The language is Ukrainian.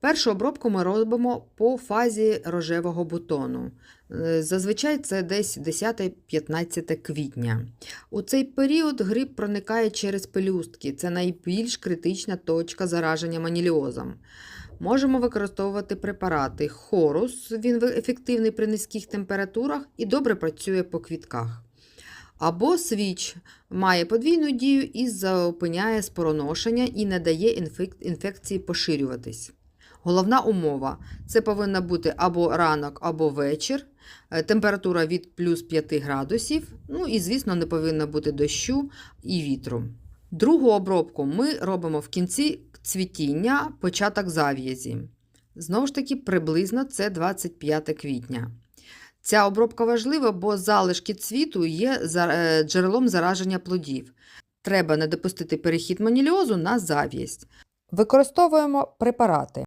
Першу обробку ми робимо по фазі рожевого бутону. Е, Зазвичай це десь 10-15 квітня. У цей період гриб проникає через пелюстки. Це найбільш критична точка зараження маніліозом. Можемо використовувати препарати. Хорус, він ефективний при низьких температурах і добре працює по квітках. Або свіч має подвійну дію і зупиняє спороношення і не дає інфек- інфекції поширюватись. Головна умова це повинна бути або ранок, або вечір, е, температура від плюс 5 градусів, ну і, звісно, не повинно бути дощу і вітру. Другу обробку ми робимо в кінці цвітіння, початок зав'язі. Знову ж таки, приблизно це 25 квітня. Ця обробка важлива, бо залишки цвіту є е, джерелом зараження плодів. Треба не допустити перехід маніліозу на зав'язь. Використовуємо препарати.